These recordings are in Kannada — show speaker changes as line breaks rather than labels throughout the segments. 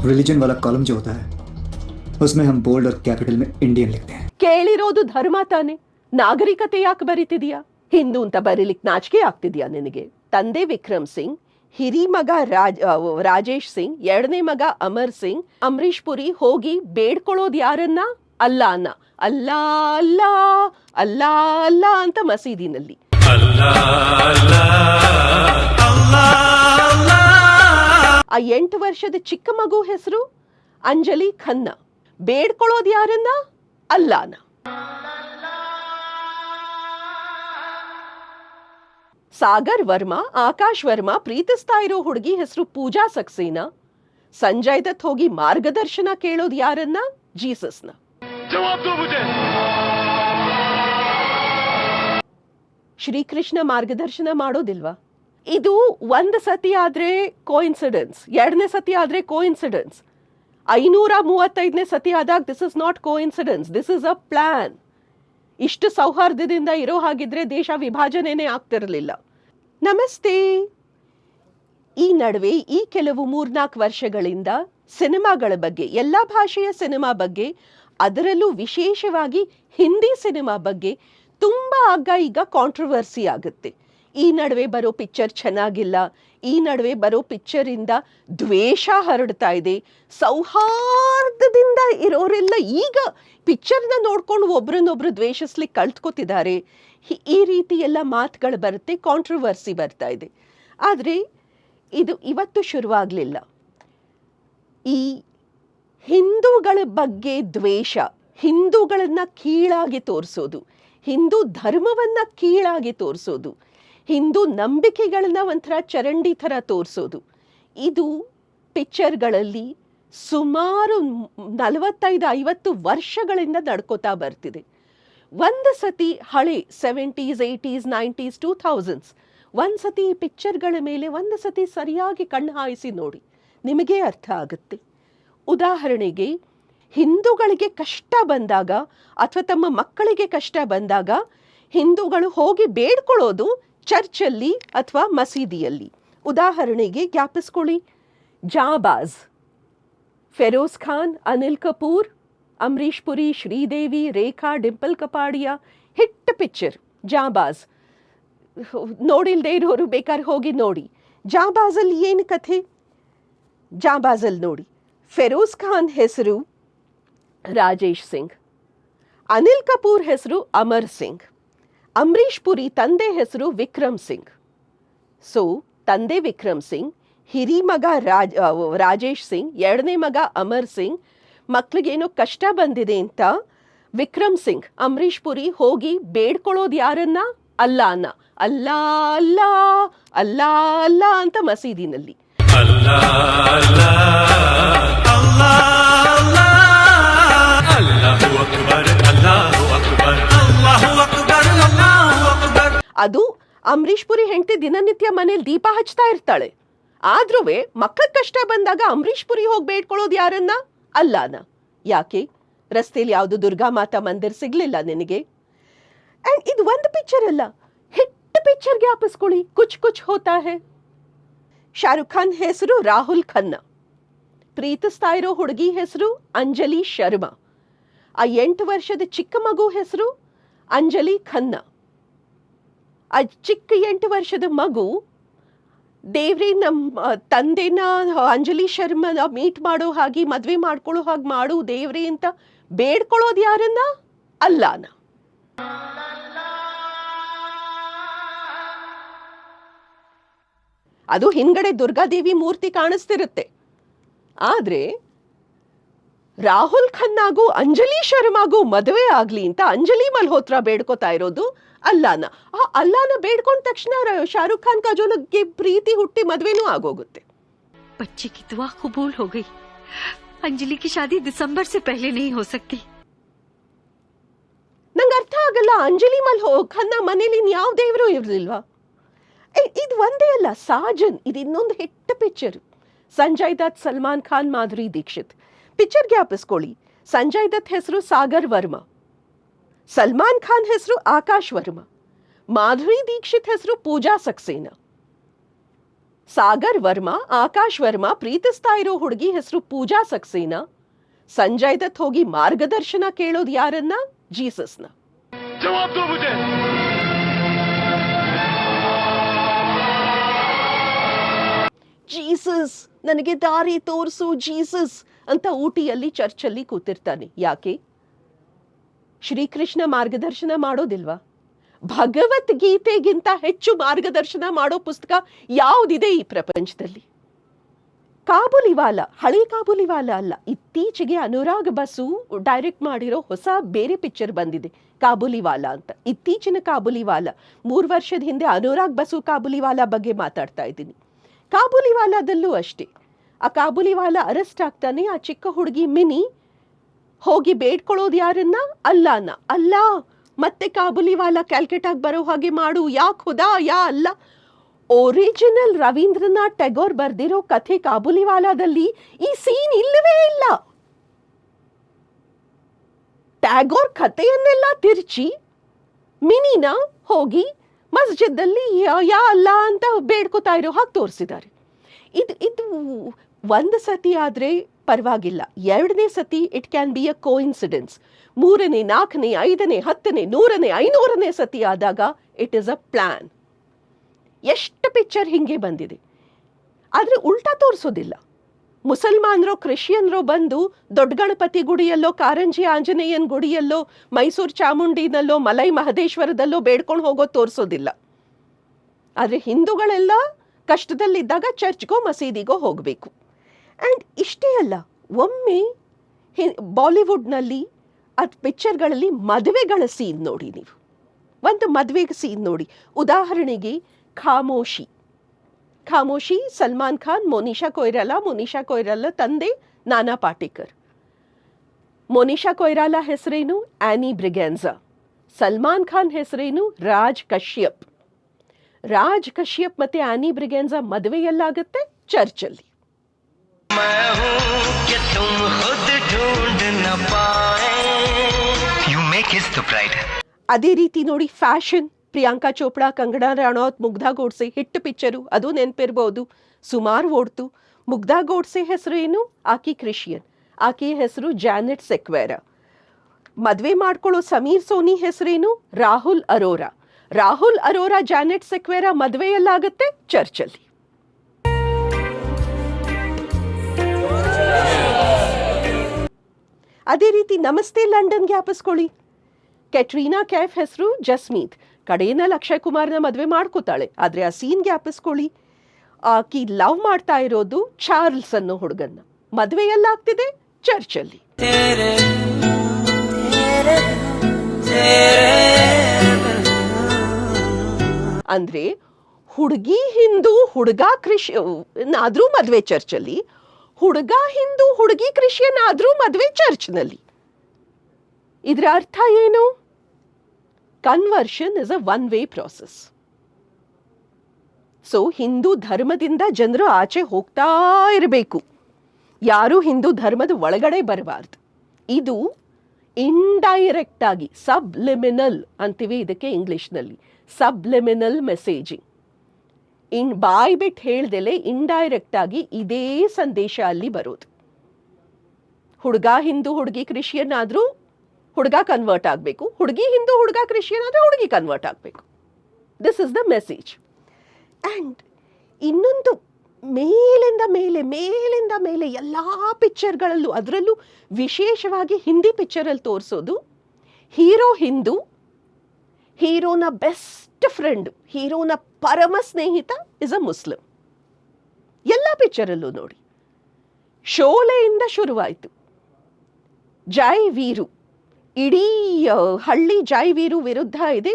रिलीजन वाला कॉलम जो होता है उसमें हम बोल्ड और कैपिटल में इंडियन लिखते हैं
ಕೇಳಿರೋದು ಧರ್ಮ ತಾನೆ ನಾಗರಿಕತೆ ಯಾಕೆ ಬರಿತಿದೀಯಾ ಹಿಂದೂ ಅಂತ ಬರೀಲಿಕ್ಕೆ ನಾಚಿಕೆ ಆಗ್ತಿದ್ಯಾ ನಿನಗೆ ತಂದೆ ವಿಕ್ರಮ್ ಸಿಂಗ್ ಹಿರಿ ಮಗ ರಾಜ್ ಆ, ರಾಜೇಶ್ ಸಿಂಗ್ ಎರಡನೇ ಮಗ ಅಮರ್ ಸಿಂಗ್ ಅಂಬರೀಶ್ ಪುರಿ ಹೋಗಿ ಬೇಡ್ಕೊಳ್ಳೋದು ಯಾರನ್ನ ಅಲ್ಲಾನ ಅಲ್ಲಾ ಅಲ್ಲಾ ಅಲ್ಲಾ ಅಲ್ಲಾ ಅಂತ ಮಸೀದಿನಲ್ಲಿ ಆ ಎಂಟು ವರ್ಷದ ಚಿಕ್ಕ ಮಗು ಹೆಸರು ಅಂಜಲಿ ಖನ್ನ. ಬೇಡ್ಕೊಳ್ಳೋದು ಯಾರನ್ನ? ಅಲ್ಲಾನ. ಸಾಗರ್ ವರ್ಮಾ ಆಕಾಶ್ ವರ್ಮಾ ಪ್ರೀತಿಸ್ತಾ ಇರೋ ಹುಡುಗಿ ಹೆಸರು ಪೂಜಾ ಸಕ್ಸೇನಾ. ಸಂಜಯ್ ದತ್ ಹೋಗಿ ಮಾರ್ಗದರ್ಶನ ಕೇಳೋದು ಯಾರನ್ನ? ಜೀಸಸ್ನ. ಶ್ರೀಕೃಷ್ಣ ಮಾರ್ಗದರ್ಶನ ಮಾಡೋದಿಲ್ವಾ? ಇದು ಒಂದು ಸತಿ ಆದ್ರೆ ಕೋಇನ್ಸಿಡೆನ್ಸ್ ಎರಡನೇ ಸತಿ ಆದ್ರೆ ಕೋಇನ್ಸಿಡೆನ್ಸ್ ಐನೂರ ಮೂವತ್ತೈದನೇ ಸತಿ ಆದಾಗ this is not coincidence this is a plan ಇಷ್ಟು ಸೌಹಾರ್ದದಿಂದ ಇರೋ ಹಾಗಿದ್ರೆ ದೇಶ ವಿಭಾಜನೆನೇ ಆಗ್ತಿರಲಿಲ್ಲ. ನಮಸ್ತೆ. ಈ ನಡುವೆ ಈ ಕೆಲವು ಮೂರ್ನಾಲ್ಕು ವರ್ಷಗಳಿಂದ ಸಿನಿಮಾಗಳ ಬಗ್ಗೆ, ಎಲ್ಲ ಭಾಷೆಯ ಸಿನಿಮಾ ಬಗ್ಗೆ, ಅದರಲ್ಲೂ ವಿಶೇಷವಾಗಿ ಹಿಂದಿ ಸಿನಿಮಾ ಬಗ್ಗೆ ತುಂಬ ಆಗ ಈಗ ಕಾಂಟ್ರವರ್ಸಿ ಆಗುತ್ತೆ. ಈ ನಡುವೆ ಬರೋ ಪಿಕ್ಚರ್ ಚೆನ್ನಾಗಿಲ್ಲ. ಈ ನಡುವೆ ಬರೋ ಪಿಕ್ಚರಿಂದ ದ್ವೇಷ ಹರಡ್ತಾ ಇದೆ. ಸೌಹಾರ್ದದಿಂದ ಇರೋರೆಲ್ಲ ಈಗ ಪಿಕ್ಚರ್ನ ನೋಡ್ಕೊಂಡು ಒಬ್ರನ್ನೊಬ್ರು ದ್ವೇಷಿಸ್ಲಿಕ್ಕೆ ಕಲ್ತ್ಕೋತಿದ್ದಾರೆ ಈ ರೀತಿ ಎಲ್ಲ ಮಾತುಗಳು ಬರುತ್ತೆ ಕಾಂಟ್ರವರ್ಸಿ ಬರ್ತಾ ಇದೆ. ಆದರೆ ಇದು ಇವತ್ತು ಶುರುವಾಗಲಿಲ್ಲ. ಈ ಹಿಂದೂಗಳ ಬಗ್ಗೆ ದ್ವೇಷ, ಹಿಂದೂಗಳನ್ನ ಕೀಳಾಗಿ ತೋರಿಸೋದು, ಹಿಂದೂ ಧರ್ಮವನ್ನ ಕೀಳಾಗಿ ತೋರಿಸೋದು ಹಿಂದೂ ನಂಬಿಕೆಗಳನ್ನ ಒಂಥರ ಚರಂಡಿ ಥರ ತೋರಿಸೋದು. ಇದು ಪಿಕ್ಚರ್ಗಳಲ್ಲಿ ಸುಮಾರು ನಲವತ್ತೈದು, ಐವತ್ತು ವರ್ಷಗಳಿಂದ ನಡ್ಕೋತಾ ಬರ್ತಿದೆ. ಒಂದು ಸತಿ ಹಳೆ seventies eighties nineties two thousands ಒಂದು ಸತಿ ಈ ಪಿಕ್ಚರ್ಗಳ ಮೇಲೆ ಒಂದು ಸತಿ ಸರಿಯಾಗಿ ಕಣ್ಣು ಹಾಯಿಸಿ ನೋಡಿ, ನಿಮಗೆ ಅರ್ಥ ಆಗುತ್ತೆ. ಉದಾಹರಣೆಗೆ, ಹಿಂದೂಗಳಿಗೆ ಕಷ್ಟ ಬಂದಾಗ ಅಥವಾ ತಮ್ಮ ಮಕ್ಕಳಿಗೆ ಕಷ್ಟ ಬಂದಾಗ ಹಿಂದೂಗಳು ಹೋಗಿ ಬೇಡ್ಕೊಳ್ಳೋದು ಚರ್ಚಲ್ಲಿ ಅಥವಾ ಮಸೀದಿಯಲ್ಲಿ? ಉದಾಹರಣೆಗೆ ಜ್ಞಾಪಿಸ್ಕೊಳ್ಳಿ. Jaanbaaz Feroz Khan, Anil Kapoor Amrish Puri, Sridevi, Rekha, Dimple Kapadia, hit picture Jaanbaaz. ನೋಡಿಲ್ದೇ ಇರೋರು ಬೇಕಾದ್ರೆ ಹೋಗಿ ನೋಡಿ. ಜಾಬಾಜಲ್ಲಿ ಏನು ಕಥೆ? ಜಾಬಾಜಲ್ಲಿ ನೋಡಿ. ಫೆರೋಸ್ ಖಾನ್ ಹೆಸರು ರಾಜೇಶ್ ಸಿಂಗ್. ಅನಿಲ್ ಕಪೂರ್ ಹೆಸರು ಅಮರ್ ಸಿಂಗ್. ಅಂಬರೀಶ್ ಪುರಿ ತಂದೆ ಹೆಸರು ವಿಕ್ರಮ್ ಸಿಂಗ್. ಸೊ ತಂದೆ ವಿಕ್ರಮ್ ಸಿಂಗ್, ಹಿರಿ ಮಗ ರಾಜ್ ರಾಜೇಶ್ ಸಿಂಗ್, ಎರಡನೇ ಮಗ ಅಮರ್ ಸಿಂಗ್. ಮಕ್ಳಿಗೇನೋ ಕಷ್ಟ ಬಂದಿದೆ ಅಂತ ವಿಕ್ರಮ್ ಸಿಂಗ್ ಅಂಬರೀಶ್ ಪುರಿ ಹೋಗಿ ಬೇಡ್ಕೊಳ್ಳೋದು ಯಾರನ್ನ? ಅಲ್ಲಾನ ಅಲ್ಲ ಅಲ್ಲ ಅಲ್ಲ ಅಲ್ಲ ಅಂತ ಮಸೀದಿನಲ್ಲಿ.
ಅಲ್ಲಾಹು ಅಕ್ಬರ್, ಅಲ್ಲಾಹು
ಅದು ಅಂಬರೀಶ್ ಪುರಿ ಹೆಂಡತಿ ದಿನನಿತ್ಯ ಮನೇಲಿ ದೀಪ ಹಚ್ತಾ ಇರ್ತಾಳೆ. ಆದ್ರೂ ಮಕ್ಕಳ ಕಷ್ಟ ಬಂದಾಗ ಅಂಬರೀಶ್ ಪುರಿ ಹೋಗಿ ಬೇಡ್ಕೊಳ್ಳೋದು ಯಾರನ್ನ? ಅಲ್ಲಾನ. ಯಾಕೆ? ರಸ್ತೆಯಲ್ಲಿ ಯಾವುದು ದುರ್ಗಾ ಮಾತಾ ಮಂದಿರ್ ಸಿಗ್ಲಿಲ್ಲ ನಿನಗೆ? ಅಂಡ್ ಇದು ಒಂದು ಪಿಕ್ಚರ್ ಅಲ್ಲ. ಹಿಟ್ ಪಿಕ್ಚರ್ ಜ್ಞಾಪಿಸ್ಕೊಳ್ಳಿ ಕುಚ್ ಕುಚ್ ಹೋತಾ ಹೇ. ಶಾರುಖ್ ಖಾನ್ ಹೆಸರು ರಾಹುಲ್ ಖನ್ನ. ಪ್ರೀತಿಸ್ತಾ ಇರೋ ಹುಡುಗಿ ಹೆಸರು ಅಂಜಲಿ ಶರ್ಮಾ. ಆ ಎಂಟು ವರ್ಷದ ಚಿಕ್ಕ ಮಗು ಹೆಸರು ಅಂಜಲಿ ಖನ್ನ. ಆ ಚಿಕ್ಕ ಎಂಟು ವರ್ಷದ ಮಗು ದೇವ್ರಿ ನಮ್ಮ ತಂದೆನ ಅಂಜಲಿ ಶರ್ಮನ ಮೀಟ್ ಮಾಡೋ ಹಾಗೆ ಮದುವೆ ಮಾಡ್ಕೊಳ್ಳೋ ಹಾಗೆ ಮಾಡು ದೇವ್ರಿ ಅಂತ ಬೇಡ್ಕೊಳ್ಳೋದು ಯಾರನ್ನ? ಅಲ್ಲಾನ. ಅದು ಹಿಂದ್ಗಡೆ ದುರ್ಗಾದೇವಿ ಮೂರ್ತಿ ಕಾಣಿಸ್ತಿರುತ್ತೆ. ಆದ್ರೆ ರಾಹುಲ್ ಖನ್ನಾಗೂ ಅಂಜಲಿ ಶರ್ಮಾಗೂ ಮದುವೆ ಆಗ್ಲಿ ಅಂತ ಅಂಜಲಿ ಮಲ್ಹೋತ್ರ ಬೇಡ್ಕೋತಾ ಇರೋದು ಅಲ್ಲಾನ ಆ ಅಲ್ಲಾನ ಬೇಡ್ಕೊಂಡ ತಕ್ಷಣ ರ- ಶಾರುಖ್ ಖಾನ್ ಕಾಜೋಲಗೆ ಪ್ರೀತಿ ಹುಟ್ಟಿ ಮದುವೆನೂ ಆಗೋಗುತ್ತೆ
बच्चे की दुआ कबूल हो गई अंजलि की शादी दिसंबर से पहले नहीं हो सकती
ನಂಗೆ ಅರ್ಥ ಆಗಲ್ಲ ಅಂಜಲಿ ಮಲ್ ಹೋ ಖನ್ನ ಮನೇಲಿ ಯಾವ ದೇವರು ಇರಲಿಲ್ವಾ ಇದು ಒಂದೇ ಅಲ್ಲ ಸಾಜನ್ ಇದು ಇನ್ನೊಂದು hit picture Sanjay Dutt Salman Khan Madhuri Dixit Picture ಜ್ಞಾಪಿಸ್ಕೊಳ್ಳಿ. Sanjay Dutt ಹೆಸರು ಸಾಗರ್ ವರ್ಮ. ಸಲ್ಮಾನ್ ಖಾನ್ ಹೆಸರು ಆಕಾಶ್ ವರ್ಮ. ಮಾಧುರಿ ದೀಕ್ಷಿತ್ ಹೆಸರು ಪೂಜಾ ಸಕ್ಸೇನ. ಸಾಗರ್ ವರ್ಮ ಆಕಾಶ್ ವರ್ಮ ಪ್ರೀತಿಸ್ತಾ ಇರೋ ಹುಡುಗಿ ಹೆಸರು ಪೂಜಾ ಸಕ್ಸೇನಾ. ಸಂಜಯ್ ದತ್ ಹೋಗಿ ಮಾರ್ಗದರ್ಶನ ಕೇಳೋದು ಯಾರನ್ನ? ಜೀಸಸ್ನ. ಜೀಸಸ್ ನನಗೆ ದಾರಿ ತೋರಿಸು ಜೀಸಸ್. ಅಂತ ಊಟಿಯಲ್ಲಿ ಚರ್ಚಲ್ಲಿ ಕೂತಿರ್ತಾನೆ. ಯಾಕೆ? ಶ್ರೀಕೃಷ್ಣ ಮಾರ್ಗದರ್ಶನ ಮಾಡೋದಿಲ್ವಾ? ಭಗವದ್ಗೀತೆಗಿಂತ ಹೆಚ್ಚು ಮಾರ್ಗದರ್ಶನ ಮಾಡೋ ಪುಸ್ತಕ ಯಾವುದಿದೆ ಈ ಪ್ರಪಂಚದಲ್ಲಿ? ಕಾಬುಲಿವಾಲ, ಹಳೆ ಕಾಬುಲಿವಾಲ ಅಲ್ಲ, ಇತ್ತೀಚೆಗೆ ಅನುರಾಗ್ ಬಸು ಡೈರೆಕ್ಟ್ ಮಾಡಿರೋ ಹೊಸ ಬೇರೆ ಪಿಕ್ಚರ್ ಬಂದಿದೆ, ಕಾಬುಲಿವಾಲ ಅಂತ. ಇತ್ತೀಚಿನ ಕಾಬುಲಿವಾಲ, ಮೂರು ವರ್ಷದ ಹಿಂದೆ ಅನುರಾಗ್ ಬಸು ಕಾಬುಲಿವಾಲ ಬಗ್ಗೆ ಮಾತಾಡ್ತಾ ಇದ್ದೀನಿ. ಕಾಬುಲಿವಾಲಾದಲ್ಲೂ ಅಷ್ಟೇ. ಆ ಕಾಬುಲಿವಾಲ ಅರೆಸ್ಟ್ ಆಗ್ತಾನೆ, ಆ ಚಿಕ್ಕ ಹುಡುಗಿ ಮಿನಿ ಹೋಗಿ ಬೇಡ್ಕೊಳ್ಳೋದು ಯಾರನ್ನ? ಅಲ್ಲಾನ. ಅಲ್ಲ, ಮತ್ತೆ ಕಾಬುಲಿವಾಲ ಕ್ಯಾಲ್ಕಟಾಗ್ ಬರೋ ಹಾಗೆ ಮಾಡು. ಯಾಕೆ ಖುದಾ ಯಾ ಅಲ್ಲ. ಒರಿಜಿನಲ್ ರವೀಂದ್ರನಾಥ್ ಟ್ಯಾಗೋರ್ ಬರ್ದಿರೋ ಕಥೆ ಕಾಬುಲಿವಾಲಾದಲ್ಲಿ ಈ ಸೀನ್ ಇಲ್ಲವೇ ಇಲ್ಲ. ಟ್ಯಾಗೋರ್ ಕಥೆಯನ್ನೆಲ್ಲ ತಿರ್ಚಿ ಮಿನಿನ ಹೋಗಿ ಮಸ್ಜಿದ್ದಲ್ಲಿ ಯಾ ಅಲ್ಲ ಅಂತ ಬೇಡ್ಕೋತಾ ಇರೋ ಹಾಗೆ ತೋರಿಸಿದ್ದಾರೆ. ಇದು ಇದು ಒಂದು ಸತಿ ಆದರೆ ಪರವಾಗಿಲ್ಲ. ಎರಡನೇ ಸತಿ it can be a coincidence ಮೂರನೇ, ನಾಲ್ಕನೇ, ಐದನೇ, ಹತ್ತನೇ, ನೂರನೇ, ಐನೂರನೇ ಸತಿ ಆದಾಗ ಇಟ್ ಇಸ್ ಅ ಪ್ಲ್ಯಾನ್ ಎಷ್ಟು ಪಿಕ್ಚರ್ ಹಿಂಗೆ ಬಂದಿದೆ. ಆದರೆ ಉಲ್ಟಾ ತೋರಿಸೋದಿಲ್ಲ. ಮುಸಲ್ಮಾನರೋ, ಕ್ರಿಶ್ಚಿಯನ್ರೋ ಬಂದು ದೊಡ್ಡ ಗಣಪತಿ ಗುಡಿಯಲ್ಲೋ, ಕಾರಂಜಿ ಆಂಜನೇಯನ್ ಗುಡಿಯಲ್ಲೋ, ಮೈಸೂರು ಚಾಮುಂಡಿನಲ್ಲೋ, ಮಲೈ ಮಹದೇಶ್ವರದಲ್ಲೋ ಬೇಡ್ಕೊಂಡು ಹೋಗೋ ತೋರಿಸೋದಿಲ್ಲ. ಆದರೆ ಹಿಂದೂಗಳೆಲ್ಲ ಕಷ್ಟದಲ್ಲಿದ್ದಾಗ ಚರ್ಚ್ಗೋ ಮಸೀದಿಗೋ ಹೋಗಬೇಕು. ಆ್ಯಂಡ್ ಇಷ್ಟೇ ಅಲ್ಲ, ಒಮ್ಮೆ ಬಾಲಿವುಡ್ನಲ್ಲಿ ಅದು ಪಿಕ್ಚರ್ಗಳಲ್ಲಿ ಮದುವೆಗಳ ಸೀನ್ ನೋಡಿ ನೀವು. ಒಂದು ಮದುವೆಗೆ ಸೀನ್ ನೋಡಿ. ಉದಾಹರಣೆಗೆ ಖಾಮೋಶಿ. ಖಾಮೋಶಿ, ಸಲ್ಮಾನ್ ಖಾನ್, ಮೋನಿಶಾ ಕೊಯ್ರಾಲ ಮೋನಿಶಾ ಕೊಯ್ರಾಲ ತಂದೆ ನಾನಾ ಪಾಟೇಕರ್. ಮೋನಿಶಾ ಕೊಯ್ರಾಲ ಹೆಸರೇನು? ಆ್ಯನಿ ಬ್ರಿಗ್ಯಾನ್ಸಾ ಸಲ್ಮಾನ್ ಖಾನ್ ಹೆಸರೇನು? ರಾಜ್ ಕಶ್ಯಪ್. ರಾಜ್ ಕಶ್ಯಪ್ ಮತ್ತು ಆ್ಯನಿ ಬ್ರಿಗ್ಯಾನ್ಸಾ ಮದುವೆ ಎಲ್ಲಾಗುತ್ತೆ ಚರ್ಚಲ್ಲಿ
मैं हूँ कि तुम खुद ढूंढ न पाए you make his the bride
ಅದೇ ರೀತಿ ನೋಡಿ fashion Priyanka Chopra Kangana Ranaut Mugdha Godse hit picture ಅದು ನೆನಪಿರ್ಬೋದು ಸುಮಾರು ಓಡ್ತು ಮುಗ್ಧಾ ಗೋಡ್ಸೆ ಹೆಸರು ಏನು ಆಕಿ ಕ್ರಿಶ್ಚಿಯನ್ ಆಕೆಯ ಹೆಸರು ಜಾನೆಟ್ ಸೆಕ್ವೇರಾ ಮದುವೆ ಮಾಡ್ಕೊಳ್ಳೋ ಸಮೀರ್ ಸೋನಿ ಹೆಸರೇನು ರಾಹುಲ್ ಅರೋರಾ ರಾಹುಲ್ ಅರೋರಾ ಜಾನೆಟ್ ಸೆಕ್ವೇರಾ ಮದುವೆಯಲ್ಲಾಗುತ್ತೆ ಚರ್ಚಲ್ಲಿ ಅದೇ ರೀತಿ ನಮಸ್ತೆ ಲಂಡನ್ ಆಪಸ್ಕೊಳ್ಳಿ ಕ್ಯಾಟ್ರೀನಾ ಕ್ಯಾಫ್ ಹೆಸರು ಜಸ್ಮೀತ್. ಕಡೆಯಲ್ಲಿ ಅಕ್ಷಯ್ ಕುಮಾರ್ನ ಮದುವೆ ಮಾಡ್ಕೋತಾಳೆ ಆದರೆ ಆ ಸೀನ್ ಜ್ಞಾಪಿಸ್ಕೊಳ್ಳಿ. ಆಕಿ ಲವ್ ಮಾಡ್ತಾ ಇರೋದು ಚಾರ್ಲ್ಸ್ ಅನ್ನೋ ಹುಡುಗನ್ನ. ಮದುವೆ ಎಲ್ಲಾಗ್ತಿದೆ ಚರ್ಚಲ್ಲಿ. ಅಂದ್ರೆ ಹುಡುಗಿ ಹಿಂದೂ ಹುಡುಗ ಕೃಷಿ ಆದ್ರೂ ಮದುವೆ ಚರ್ಚಲ್ಲಿ. ಹುಡುಗ, ಹಿಂದೂ ಹುಡುಗಿ ಕ್ರಿಶ್ಚಿಯನ್ ಆದರೂ ಮದುವೆ ಚರ್ಚ್ನಲ್ಲಿ. ಇದರ ಅರ್ಥ ಏನು? Conversion is a one way process so Hindu ಧರ್ಮದಿಂದ ಜನರು ಆಚೆ ಹೋಗ್ತಾ ಇರಬೇಕು. ಯಾರೂ ಹಿಂದೂ ಧರ್ಮದ ಒಳಗಡೆ ಬರಬಾರ್ದು. ಇದು ಇಂಡೈರೆಕ್ಟ್ ಆಗಿ ಸಬ್ಲಿಮಿನಲ್ ಅಂತೀವಿ ಇದಕ್ಕೆ ಇಂಗ್ಲಿಷ್ನಲ್ಲಿ ಸಬ್ಲಿಮಿನಲ್ ಮೆಸೇಜಿಂಗ್ ಇನ್ ಬಾಯ್ ಬಿಟ್ಟು ಹೇಳ್ದೆಲೆ ಇಂಡೈರೆಕ್ಟ್ ಆಗಿ ಇದೇ ಸಂದೇಶ ಅಲ್ಲಿ ಬರೋದು. ಹುಡುಗ ಹಿಂದೂ, ಹುಡುಗಿ ಕ್ರಿಶಿಯನ್ ಆದರೂ ಹುಡುಗ ಕನ್ವರ್ಟ್ ಆಗಬೇಕು. ಹುಡುಗಿ ಹಿಂದೂ, ಹುಡುಗ ಕ್ರಿಶಿಯನ್ ಆದರೆ ಹುಡುಗಿ ಕನ್ವರ್ಟ್ ಆಗಬೇಕು. This is the message and ಇನ್ನೊಂದು ಮೇಲಿಂದ ಮೇಲೆ ಮೇಲಿಂದ ಮೇಲೆ ಎಲ್ಲ ಪಿಕ್ಚರ್ಗಳಲ್ಲೂ ಅದರಲ್ಲೂ ವಿಶೇಷವಾಗಿ ಹಿಂದಿ ಪಿಕ್ಚರಲ್ಲಿ ತೋರಿಸೋದು, ಹೀರೋ ಹಿಂದೂ ಹೀರೋನ ಬೆಸ್ಟ್ ಫ್ರೆಂಡ್ ಹೀರೋನ ಪರಮ ಸ್ನೇಹಿತ ಇಸ್ ಅ ಮುಸ್ಲಿಂ ಎಲ್ಲ ಪಿಕ್ಚರಲ್ಲೂ ನೋಡಿ. ಶೋಲೆಯಿಂದ ಶುರುವಾಯಿತು. ಜೈ ವೀರು ಇಡೀ ಹಳ್ಳಿ ಜೈ ವೀರು ವಿರುದ್ಧ ಇದೆ.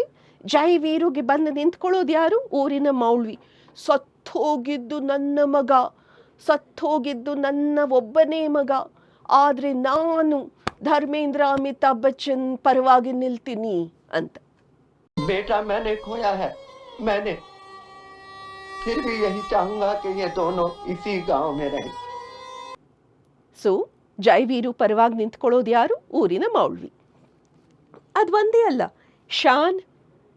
ಜೈ ವೀರುಗೆ ಬಂದು ನಿಂತ್ಕೊಳ್ಳೋದು ಯಾರು? ಊರಿನ ಮೌಳ್ವಿ ಸತ್ತೋಗಿದ್ದು ನನ್ನ ಮಗ. ಸತ್ತೋಗಿದ್ದು ನನ್ನ ಒಬ್ಬನೇ ಮಗ. ಆದರೆ ನಾನು ಧರ್ಮೇಂದ್ರ ಅಮಿತಾಬ್ ಬಚ್ಚನ್ ಪರವಾಗಿ ನಿಲ್ತೀನಿ ಅಂತ.
बेटा मैंने खोया है मैंने फिर भी यही चाहूंगा कि ये दोनों इसी गांव में रहें
ಸೊ ಜೈವೀರು ಪರವಾಗಿ ನಿಂತ್ಕೊಳ್ಳೋದು ಯಾರು ಊರಿನ ಮೌಲ್ವಿ ಅದು ಒಂದೇ ಅಲ್ಲ ಶಾನ್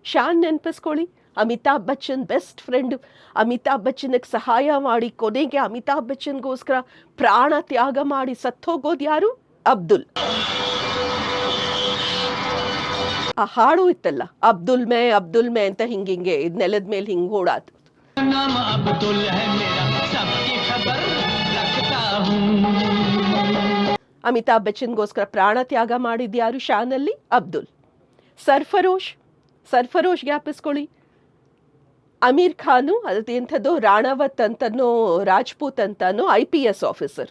ಶಾನ್ ನೆನಪಿಸ್ಕೊಳ್ಳಿ ಅಮಿತಾಬ್ ಬಚ್ಚನ್ ಬೆಸ್ಟ್ ಫ್ರೆಂಡ್ ಅಮಿತಾಬ್ ಬಚ್ಚನ್ಗೆ ಸಹಾಯ ಮಾಡಿ ಕೊನೆಗೆ ಅಮಿತಾಬ್ ಬಚ್ಚನ್ಗೋಸ್ಕರ ಪ್ರಾಣ ತ್ಯಾಗ ಮಾಡಿ ಸತ್ತೋಗೋದು ಯಾರು ಅಬ್ದುಲ್ ಆ ಹಾಡು ಇತ್ತಲ್ಲ ಅಬ್ದುಲ್ ಮೇ ಅಬ್ದುಲ್ ಮೇ ಅಂತ ಹಿಂಗಿಂಗೆ ಇದು ನೆಲದ ಮೇಲೆ ಹಿಂಗೆ ಓಡಾತು. ಅಮಿತಾಬ್ ಬಚ್ಚನ್ಗೋಸ್ಕರ ಪ್ರಾಣ ತ್ಯಾಗ ಮಾಡಿದ್ಯಾರು ಶಾನಲ್ಲಿ? ಅಬ್ದುಲ್. ಸರ್ಫರೋಶ್ ಸರ್ಫರೋಶ್ ಜ್ಞಾಪಿಸ್ಕೊಳ್ಳಿ. ಅಮೀರ್ ಖಾನು ಅದು ಎಂಥದ್ದು ರಾಣಾವತ್ ಅಂತನೋ ರಾಜ್ಪೂತ್ ಅಂತನೋ ಐ ಪಿ ಎಸ್ ಆಫೀಸರ್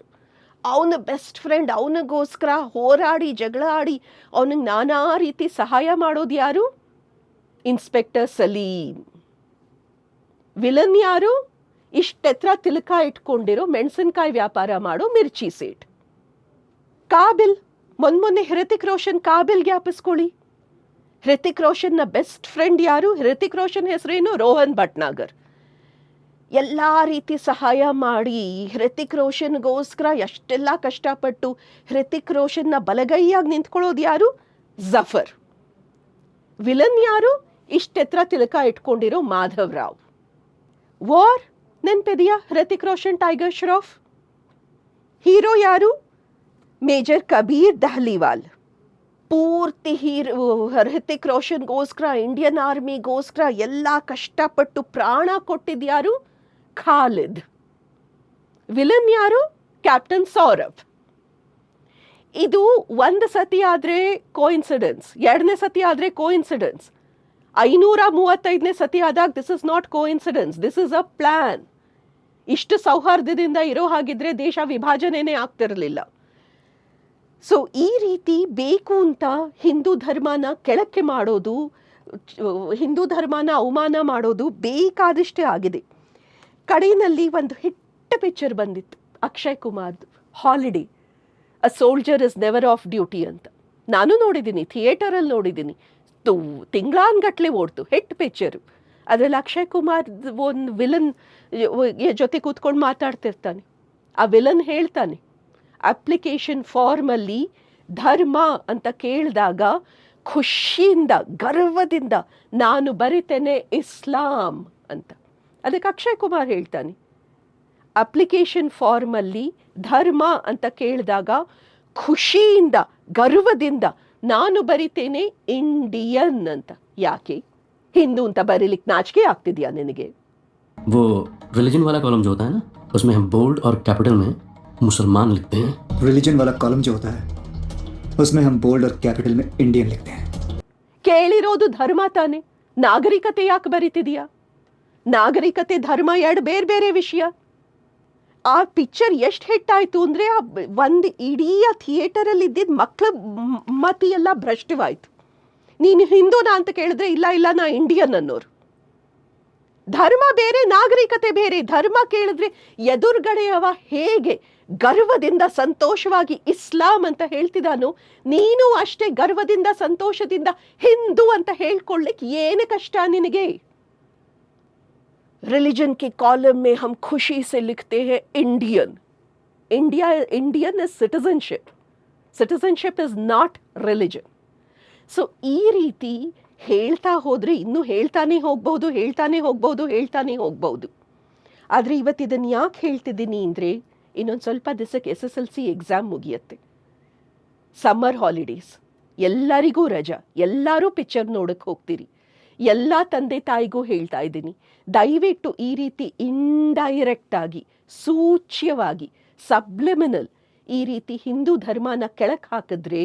ಅವನ ಬೆಸ್ಟ್ ಫ್ರೆಂಡ್ ಅವನಿಗೋಸ್ಕರ ಹೋರಾಡಿ, ಜಗಳ ಆಡಿ ಅವನಿಗೆ ನಾನಾ ರೀತಿ ಸಹಾಯ ಮಾಡೋದು ಯಾರು? ಇನ್ಸ್ಪೆಕ್ಟರ್ ಸಲೀಂ ವಿಲನ್ ಯಾರು? ಇಷ್ಟೆತ್ರ ತಿಲಕ ಇಟ್ಕೊಂಡಿರೋ, ಮೆಣಸಿನ್ಕಾಯಿ ವ್ಯಾಪಾರ ಮಾಡೋ, ಮಿರ್ಚಿ ಸೇಟ್. ಕಾಬಿಲ್, ಮೊನ್ನೆ ಹೃತಿಕ್ ರೋಷನ್ ಕಾಬಿಲ್ ಜ್ಞಾಪಿಸ್ಕೊಳ್ಳಿ. ಹೃತಿಕ್ ರೋಷನ್ನ ಬೆಸ್ಟ್ ಫ್ರೆಂಡ್ ಯಾರು? ಹೃತಿಕ್ ರೋಷನ್ ಹೆಸರೇನು? ರೋಹನ್ ಭಟ್ನಾಗರ್. ಎಲ್ಲ ರೀತಿ ಸಹಾಯ ಮಾಡಿ. ಹೃತಿಕ್ ರೋಷನ್ಗೋಸ್ಕರ ಎಷ್ಟೆಲ್ಲ ಕಷ್ಟಪಟ್ಟು ಹೃತಿಕ್ ರೋಷನ್ನ ಬಲಗೈಯಾಗಿ ನಿಂತ್ಕೊಳ್ಳೋದು ಯಾರು? ಜಫರ್. ವಿಲನ್ ಯಾರು? ಇಷ್ಟೆತ್ರ ತಿಲಕ ಇಟ್ಕೊಂಡಿರೋ ಮಾಧವ್ ರಾವ್ ವಾರ್? ನೆನ್ಪಿದೆಯಾ ಹೃತಿಕ್ ರೋಷನ್, ಟೈಗರ್ ಶ್ರಾಫ್? ಹೀರೋ ಯಾರು? ಮೇಜರ್ ಕಬೀರ್ ದಹಲಿವಾಲ್. ಪೂರ್ತಿ ಹೀರೋ ಹೃತಿಕ್ ರೋಷನ್ಗೋಸ್ಕರ, ಇಂಡಿಯನ್ ಆರ್ಮಿಗೋಸ್ಕರ ಎಲ್ಲ ಕಷ್ಟಪಟ್ಟು ಪ್ರಾಣ ಕೊಟ್ಟಿದ್ಯಾರು? ಖಾಲಿದ್. ವಿಲನ್ ಯಾರು? ಕ್ಯಾಪ್ಟನ್ ಸೌರಭ್. ಇದು ಒಂದು ಸತಿ ಆದರೆ ಕೋಇನ್ಸಿಡೆನ್ಸ್ ಎರಡನೇ ಸತಿ ಆದರೆ ಕೋಇನ್ಸಿಡೆನ್ಸ್ ಐನೂರ ಮೂವತ್ತೈದನೇ ಸತಿ ಆದಾಗ this is not coincidence this is a plan ಇಷ್ಟು ಸೌಹಾರ್ದದಿಂದ ಇರೋ ಹಾಗಿದ್ರೆ ದೇಶ ವಿಭಾಜನೆನೇ ಆಗ್ತಿರಲಿಲ್ಲ. ಸೊ ಈ ರೀತಿ ಬೇಕು ಅಂತ ಹಿಂದೂ ಧರ್ಮನ ಕೆಳಕ್ಕೆ ಮಾಡೋದು ಹಿಂದೂ ಧರ್ಮನ ಅವಮಾನ ಮಾಡೋದು ಬೇಕಾದಷ್ಟೇ ಆಗಿದೆ. ಕಡೆಯಲ್ಲಿ ಒಂದು ಹಿಟ್ಟ ಪಿಕ್ಚರ್ ಬಂದಿತ್ತು. Akshay ಕುಮಾರ್ದು holiday. A soldier is never off duty ಅಂತ. ನಾನು ನೋಡಿದ್ದೀನಿ ಥಿಯೇಟರಲ್ಲಿ ನೋಡಿದ್ದೀನಿ. ತು, ತಿಂಗಳಾನ್ಗಟ್ಲೆ ಓಡ್ತು, ಹಿಟ್ ಪಿಕ್ಚರು. ಅದರಲ್ಲಿ ಅಕ್ಷಯ್ ಕುಮಾರ್ ಒಂದು ವಿಲನ್ ಜೊತೆ ಕೂತ್ಕೊಂಡು ಮಾತಾಡ್ತಿರ್ತಾನೆ. ಆ ವಿಲನ್ ಹೇಳ್ತಾನೆ ಅಪ್ಲಿಕೇಶನ್ ಫಾರ್ಮಲ್ಲಿ ಧರ್ಮ ಅಂತ ಕೇಳಿದಾಗ ಖುಷಿಯಿಂದ, ಗರ್ವದಿಂದ ನಾನು ಬರಿತೇನೆ ಇಸ್ಲಾಂ ಅಂತ. ಅದಕ್ಕೆ ಅಕ್ಷಯ್ ಕುಮಾರ್ ಹೇಳ್ತಾನೆ ಅಪ್ಲಿಕೇಶನ್ ಫಾರ್ಮಲ್ಲಿ ಧರ್ಮ ಅಂತ ಕೇಳಿದಾಗ ಖುಷಿಯಿಂದ ಗರ್ವದಿಂದ ನಾನು ಬರಿತೇನೆ ಇಂಡಿಯನ್ ಅಂತ ಯಾಕೆ ಹಿಂದೂ ಅಂತ ಬರೀಲಿಕ್ಕೆ ನಾಚಿಕೆ ಆಗ್ತಿದ್ಯಾ ನಿನಗೆ
वो रिलीजन वाला कॉलम जो होता है ना उसमें हम बोल्ड और कैपिटल में मुसलमान लिखते हैं
रिलीजन वाला कॉलम जो होता है उसमें हम बोल्ड और कैपिटल में इंडियन लिखते हैं
ಕೇಳಿರೋದು ಧರ್ಮ ತಾನೆ ನಾಗರಿಕತೆ ಯಾಕೆ ಬರಿತಿದೀಯಾ ನಾಗರಿಕತೆ, ಧರ್ಮ ಎರಡು ಬೇರೆ ಬೇರೆ ವಿಷಯ. ಆ ಪಿಕ್ಚರ್ ಎಷ್ಟು ಹಿಟ್ಟಾಯ್ತು ಅಂದರೆ ಆ ಒಂದು ಇಡೀ ಥಿಯೇಟರಲ್ಲಿ ಇದ್ದಿದ್ದ ಮಕ್ಕಳ ಮತಿ ಎಲ್ಲ ಭ್ರಷ್ಟವಾಯಿತು. ನೀನು ಹಿಂದೂನಾ ಅಂತ ಕೇಳಿದ್ರೆ ಇಲ್ಲ ಇಲ್ಲ, ನಾ ಇಂಡಿಯನ್ ಅನ್ನೋರು. ಧರ್ಮ ಬೇರೆ, ನಾಗರಿಕತೆ ಬೇರೆ. ಧರ್ಮ ಕೇಳಿದ್ರೆ ಎದುರುಗಡೆಯವ ಹೇಗೆ ಗರ್ವದಿಂದ ಸಂತೋಷವಾಗಿ ಇಸ್ಲಾಂ ಅಂತ ಹೇಳ್ತಿದ್ದಾನೋ ನೀನು ಅಷ್ಟೇ ಗರ್ವದಿಂದ, ಸಂತೋಷದಿಂದ ಹಿಂದೂ ಅಂತ ಹೇಳ್ಕೊಳ್ಳಿಕ್ಕೆ ಏನು ಕಷ್ಟ ನಿನಗೆ. रिलीजन के कॉलम में हम खुशी से लिखते हैं Indian India Indian is citizenship citizenship is not religion so ಈ ರೀತಿ ಹೇಳ್ತಾ ಹೋದರೆ ಇನ್ನೂ ಹೇಳ್ತಾನೆ ಹೋಗ್ಬೋದು ಹೇಳ್ತಾನೆ ಹೋಗ್ಬೋದು ಹೇಳ್ತಾನೆ ಹೋಗ್ಬೋದು ಆದರೆ ಇವತ್ತು ಇದನ್ನು ಯಾಕೆ ಹೇಳ್ತಿದ್ದೀನಿ ಅಂದರೆ ಇನ್ನೊಂದು ಸ್ವಲ್ಪ ದಿವಸಕ್ಕೆ S S L C exam ಮುಗಿಯುತ್ತೆ ಸಮ್ಮರ್ ಹಾಲಿಡೇಸ್ ಎಲ್ಲರಿಗೂ ರಜಾ ಎಲ್ಲರೂ ಪಿಕ್ಚರ್ ನೋಡಕ್ಕೆ ಹೋಗ್ತೀರಿ ಎಲ್ಲ ತಂದೆ ತಾಯಿಗೂ ಹೇಳ್ತಾ ಇದ್ದೀನಿ. ದಯವಿಟ್ಟು ಈ ರೀತಿ ಇಂಡೈರೆಕ್ಟಾಗಿ ಸೂಚ್ಯವಾಗಿ ಸಬ್ಲಿಮಿನಲ್ ಈ ರೀತಿ ಹಿಂದೂ ಧರ್ಮನ ಕೆಳಕ್ಕೆ ಹಾಕಿದ್ರೆ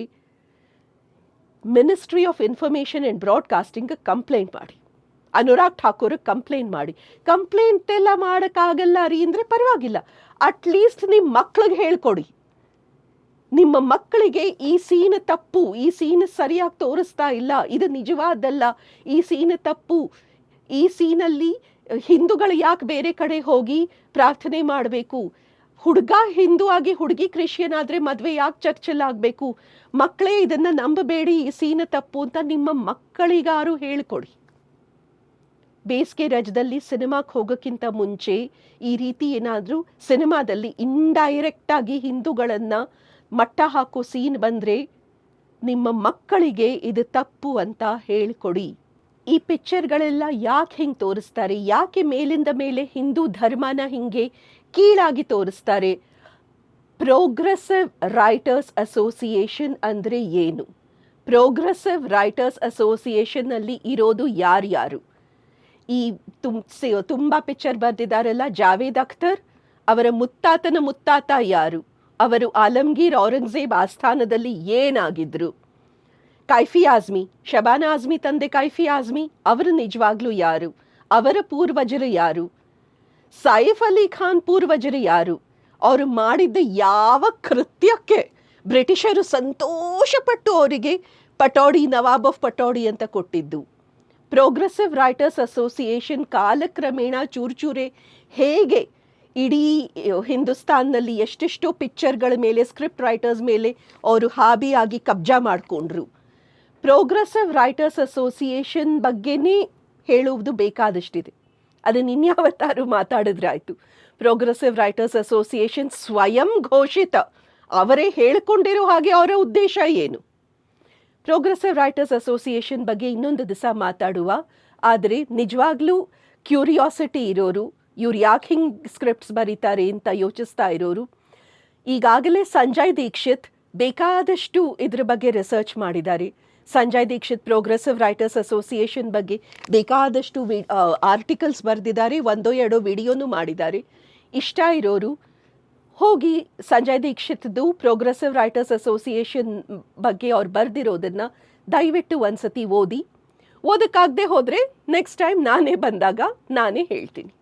ministry of information and broadcasting complaint ಮಾಡಿ. ಅನುರಾಗ್ ಠಾಕೂರ್ ಕಂಪ್ಲೇಂಟ್ ಮಾಡಿ. ಕಂಪ್ಲೇಂಟ್ ಎಲ್ಲ ಮಾಡೋಕ್ಕಾಗಲ್ಲ ರೀ ಅಂದರೆ ಪರವಾಗಿಲ್ಲ. ಅಟ್ಲೀಸ್ಟ್ ನಿಮ್ಮ ಮಕ್ಳಿಗೆ ಹೇಳ್ಕೊಡಿ. ನಿಮ್ಮ ಮಕ್ಕಳಿಗೆ ಈ ಸೀನ್ ತಪ್ಪು, ಈ ಸೀನ್ ಸರಿಯಾಗಿ ತೋರಿಸ್ತಾ ಇಲ್ಲ. ಇದು ನಿಜವಾದಲ್ಲ. ಈ ಸೀನ್ ತಪ್ಪು. ಈ ಸೀನಲ್ಲಿ ಹಿಂದೂಗಳು ಯಾಕೆ ಬೇರೆ ಕಡೆ ಹೋಗಿ ಪ್ರಾರ್ಥನೆ ಮಾಡಬೇಕು? ಹುಡುಗ ಹಿಂದೂ ಆಗಿ ಹುಡುಗಿ ಕ್ರಿಶ್ಚಿಯನ್ ಆದರೆ ಮದುವೆ ಯಾಕೆ ಚರ್ಚಲ್ಲಾಗಬೇಕು ಮಕ್ಕಳೇ ಇದನ್ನು ನಂಬಬೇಡಿ, ಈ ಸೀನ ತಪ್ಪು ಅಂತ ನಿಮ್ಮ ಮಕ್ಕಳಿಗಾರು ಹೇಳಿಕೊಡಿ. ಬೇಸಿಗೆ ರಜದಲ್ಲಿ ಸಿನಿಮಾಕ್ಕೆ ಹೋಗೋಕ್ಕಿಂತ ಮುಂಚೆ ಈ ರೀತಿ ಏನಾದರೂ ಸಿನಿಮಾದಲ್ಲಿ ಇಂಡೈರೆಕ್ಟಾಗಿ ಹಿಂದೂಗಳನ್ನು ಮಟ್ಟ ಹಾಕೋ ಸೀನ್ ಬಂದರೆ ನಿಮ್ಮ ಮಕ್ಕಳಿಗೆ ಇದು ತಪ್ಪು ಅಂತ ಹೇಳಿಕೊಡಿ. ಈ ಪಿಕ್ಚರ್ಗಳೆಲ್ಲ ಯಾಕೆ ಹಿಂಗೆ ತೋರಿಸ್ತಾರೆ? ಯಾಕೆ ಮೇಲಿಂದ ಮೇಲೆ ಹಿಂದೂ ಧರ್ಮನ ಹಿಂಗೆ ಕೀಳಾಗಿ ತೋರಿಸ್ತಾರೆ? ಪ್ರೋಗ್ರೆಸಿವ್ ರೈಟರ್ಸ್ ಅಸೋಸಿಯೇಷನ್ ಅಂದರೆ ಏನು? ಪ್ರೋಗ್ರೆಸಿವ್ ರೈಟರ್ಸ್ ಅಸೋಸಿಯೇಷನ್ನಲ್ಲಿ ಇರೋದು ಯಾರ್ಯಾರು ಈ ತುಮ್ ತುಂಬ ಪಿಕ್ಚರ್ ಬರೆದಿದ್ದಾರಲ್ಲ ಜಾವೇದ್ ಅಖ್ತರ್? ಅವರ ಮುತ್ತಾತನ ಮುತ್ತಾತ ಯಾರು? ಅವರು ಆಲಮ್ಗೀರ್ ಔರಂಗಜೇಬ್ ಆಸ್ಥಾನದಲ್ಲಿ ಏನಾಗಿದ್ರು? ಕೈಫಿ ಆಜ್ಮಿ, ಶಬಾನ ಆಜ್ಮಿ ತಂದೆ ಕೈಫಿ ಆಜ್ಮಿ, ಅವರು ನಿಜವಾಗ್ಲೂ ಯಾರು? ಅವರ ಪೂರ್ವಜರು ಯಾರು? ಸೈಫ್ ಅಲಿ ಖಾನ್ ಪೂರ್ವಜರು ಯಾರು? ಅವರು ಮಾಡಿದ್ದ ಯಾವ ಕೃತ್ಯಕ್ಕೆ ಬ್ರಿಟಿಷರು ಸಂತೋಷಪಟ್ಟು ಅವರಿಗೆ ಪಟೋಡಿ, ನವಾಬ್ ಆಫ್ ಪಟೋಡಿ ಅಂತ ಕೊಟ್ಟಿದ್ದು? ಪ್ರೋಗ್ರೆಸಿವ್ ರೈಟರ್ಸ್ ಅಸೋಸಿಯೇಷನ್ ಕಾಲಕ್ರಮೇಣ ಚೂರ್ಚೂರೆ ಹೇಗೆ ಇಡೀ ಹಿಂದೂಸ್ತಾನ್ನಲ್ಲಿ ಎಷ್ಟೆಷ್ಟೋ ಪಿಕ್ಚರ್ಗಳ ಮೇಲೆ ಸ್ಕ್ರಿಪ್ಟ್ ರೈಟರ್ಸ್ ಮೇಲೆ ಅವರು ಹಾಬಿಯಾಗಿ ಕಬ್ಜಾ ಮಾಡಿಕೊಂಡ್ರು. ಪ್ರೋಗ್ರೆಸಿವ್ ರೈಟರ್ಸ್ ಅಸೋಸಿಯೇಷನ್ ಬಗ್ಗೆನೇ ಹೇಳುವುದು ಬೇಕಾದಷ್ಟಿದೆ. ಅದನ್ನು ಇನ್ಯಾವತ್ತಾರು ಮಾತಾಡಿದ್ರೆ ಆಯಿತು. ಪ್ರೋಗ್ರೆಸಿವ್ ರೈಟರ್ಸ್ ಅಸೋಸಿಯೇಷನ್ ಸ್ವಯಂ ಘೋಷಿತ. ಅವರೇ ಹೇಳಿಕೊಂಡಿರೋ ಹಾಗೆ ಅವರ ಉದ್ದೇಶ ಏನು? ಪ್ರೋಗ್ರೆಸಿವ್ ರೈಟರ್ಸ್ ಅಸೋಸಿಯೇಷನ್ ಬಗ್ಗೆ ಇನ್ನೊಂದು ದಿವಸ ಮಾತಾಡುವ. ಆದರೆ ನಿಜವಾಗ್ಲೂ ಕ್ಯೂರಿಯಾಸಿಟಿ ಇರೋರು ಇವ್ರು ಯಾಕೆ ಹಿಂಗೆ ಸ್ಕ್ರಿಪ್ಟ್ಸ್ ಬರೀತಾರೆ ಅಂತ ಯೋಚಿಸ್ತಾ ಇರೋರು? ಈಗಾಗಲೇ ಸಂಜಯ್ ದೀಕ್ಷಿತ್ ಬೇಕಾದಷ್ಟು ಇದ್ರ ಬಗ್ಗೆ ರಿಸರ್ಚ್ ಮಾಡಿದ್ದಾರೆ. Sanjay Dixit progressive writers association ಬಗ್ಗೆ ಬೇಕಾದಷ್ಟು ವಿ ಆರ್ಟಿಕಲ್ಸ್ ಬರೆದಿದ್ದಾರೆ, ಒಂದೋ ಎರಡೋ ವಿಡಿಯೋನೂ ಮಾಡಿದ್ದಾರೆ. ಇಷ್ಟ ಇರೋರು, ಹೋಗಿ ಸಂಜಯ್ ದೀಕ್ಷಿತ್ದು ಪ್ರೋಗ್ರೆಸಿವ್ ರೈಟರ್ಸ್ ಅಸೋಸಿಯೇಷನ್ ಬಗ್ಗೆ ಅವ್ರು ಬರೆದಿರೋದನ್ನು ದಯವಿಟ್ಟು ಒಂದ್ಸತಿ ಓದಿ, ಓದಕ್ಕಾಗದೆ ಹೋದರೆ ನೆಕ್ಸ್ಟ್ ಟೈಮ್ ನಾನೇ ಬಂದಾಗ ನಾನೇ ಹೇಳ್ತೀನಿ.